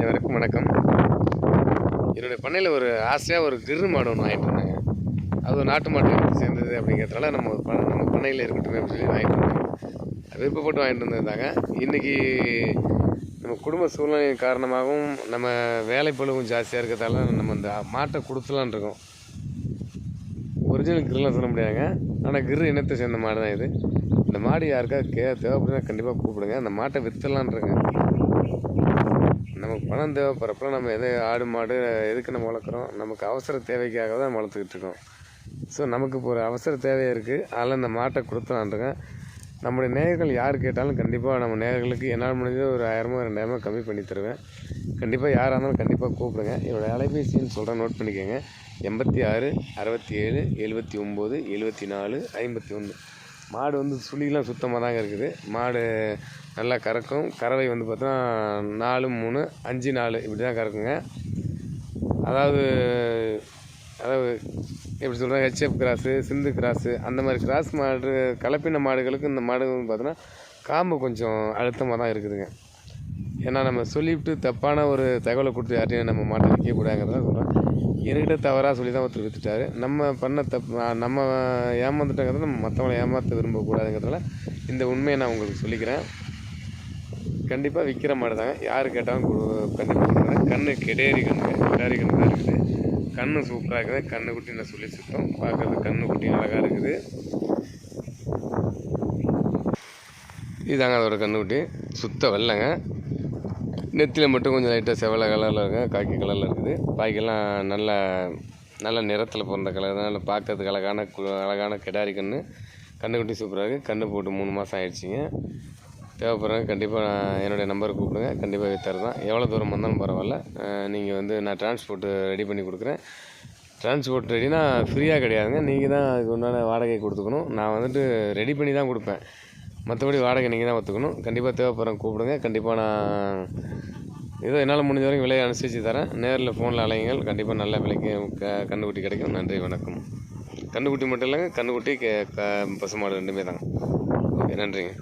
அனைவருக்கும் வணக்கம். என்னுடைய பண்ணையில் ஒரு ஆசையாக ஒரு கிரு மாடு ஒன்று வாங்கிட்டு வந்தேங்க. அது ஒரு நாட்டு மாட்டு சேர்ந்தது அப்படிங்கிறதுனால நம்ம ஒரு பண்ண நம்ம பண்ணையில் இருக்கட்டும் அப்படின்னு சொல்லி வாங்கிட்டு விருப்பப்பட்டு வாங்கிட்டு வந்திருந்தாங்க இன்றைக்கி நம்ம குடும்ப சூழ்நிலை காரணமாகவும் நம்ம வேலை பழுவும் ஜாஸ்தியாக இருக்கிறதால நம்ம இந்த மாட்டை கொடுத்துலான் இருக்கோம். ஒரிஜினல் கிருலாம் சொல்ல முடியாதுங்க. ஆனால் கிரு இனத்தை சேர்ந்த மாடு தான் இது. இந்த மாடு யாருக்கா கே தேவைப்படுதுன்னா கண்டிப்பாக கூப்பிடுங்க. அந்த மாட்டை விற்றுலான் இருக்கேன். நமக்கு பணம் தேவைப்படுறப்ப நம்ம எது ஆடு மாடு எதுக்கு நம்ம வளர்க்குறோம்? நமக்கு அவசர தேவைக்காக தான் வளர்த்துக்கிட்டு இருக்கோம். ஸோ நமக்கு இப்போ ஒரு அவசர தேவையாக இருக்குது அதில் இந்த மாட்டை கொடுத்துலான் நம்முடைய நேயர்கள் யார் கேட்டாலும் கண்டிப்பாக நம்ம நேயர்களுக்கு என்னால் முடிஞ்சது ஒரு ஆயிரமோ ரெண்டாயிரமோ கம்மி பண்ணி தருவேன். கண்டிப்பாக யாராக இருந்தாலும் கண்டிப்பாக கூப்பிடுங்க. என்னோடய அலைபேசின்னு சொல்கிறேன் நோட் பண்ணிக்கோங்க. எண்பத்தி ஆறு அறுபத்தி ஏழு எழுபத்தி ஒம்பது எழுபத்தி நாலு ஐம்பத்தி ஒன்று. மாடு வந்து சுழிலாம் சுத்தமாக தாங்க இருக்குது. மாடு நல்லா கறக்கும். கறவை வந்து பார்த்தோன்னா நாலு மூணு அஞ்சு நாலு இப்படி தான் கறக்குங்க. அதாவது அதாவது எப்படி சொல்கிறேன் ஹெச்எஃப் கிராஸு சிந்து கிராஸு அந்த மாதிரி கிராஸ் மாடு கலப்பின மாடுகளுக்கு இந்த மாடு வந்து பார்த்தோன்னா காம்பு கொஞ்சம் அழுத்தமாக தான் இருக்குதுங்க. ஏன்னா நம்ம சொல்லிவிட்டு தப்பான ஒரு தகவலை கொடுத்து யார்ட்டையும் நம்ம மாட்டை விற்கக்கூடாதுங்கிறத சொல்கிறேன் என்கிட்ட தவறாக சொல்லி தான் ஒருத்தர் விற்றுட்டாரு நம்ம பண்ண தப்பு நம்ம ஏமாந்துட்டாங்கிறத நம்ம மற்றவங்களை ஏமாற்ற விரும்பக்கூடாதுங்கிறதுனால இந்த உண்மையை நான் உங்களுக்கு சொல்லிக்கிறேன். கண்டிப்பாக விற்கிற மாடு தாங்க. யார் கேட்டாலும் கொடு கண்டிப்பாக கொடுக்குறேன் கண்ணு கெடேரி கண்ணு கெடாரி கண்ணு தான் இருக்குது. கண்ணு சூப்பராக இருக்குது. கண்ணு குட்டி நான் சொல்லி சுத்தம். பார்க்குறது கண்ணு குட்டி அழகாக இருக்குது. இதாங்க அதோட கண்ணுக்குட்டி சுத்த வெள்ளைங்க. நெத்தியில் மட்டும் கொஞ்சம் லைட்டாக செவலை கலரில் இருக்குங்க காக்கி கலரில் இருக்குது. பாக்கெல்லாம் நல்ல நல்ல நிறத்தில் பிறந்த கலர் தான் நல்லா பார்க்கறதுக்கு அழகான கு- அழகான கிடாரி கன்று கண்ணுக்குட்டி சூப்பராக இருக்குது கன்று போட்டு மூணு மாதம் ஆயிடுச்சிங்க. தேவைப்படுறாங்க கண்டிப்பாக நான் என்னுடைய நம்பர் கூப்பிடுங்க. கண்டிப்பாக வித்தர் தான் எவ்வளோ தூரம் வந்தாலும் பரவாயில்ல. நீங்கள் வந்து நான் டிரான்ஸ்போர்ட்டு ரெடி பண்ணி கொடுக்குறேன். டிரான்ஸ்போர்ட் ரெடினா ஃப்ரீயாக கிடையாதுங்க. நீங்கள் தான் அதுக்கு உண்டான வாடகை கொடுத்துக்கணும். நான் வந்துட்டு ரெடி பண்ணி தான் கொடுப்பேன். மற்றபடி வாடகை நீங்கள் தான் ஒத்துக்கணும். கண்டிப்பாக தேவைப்படுறேன் கூப்பிடுங்க. கண்டிப்பாக நான் ஏதோ என்னால் முடிஞ்ச வரைக்கும் விலையை அனுசரித்து தரேன். நேரில் ஃபோனில் அலையுங்கள். கண்டிப்பாக நல்ல விலைக்கு க கன்றுக்குட்டி கிடைக்கும். நன்றி வணக்கம். கன்றுக்குட்டி மட்டும் இல்லைங்க கன்றுக்குட்டி கே க பசுமாடு ரெண்டுமே தாங்க ஓகே நன்றிங்க.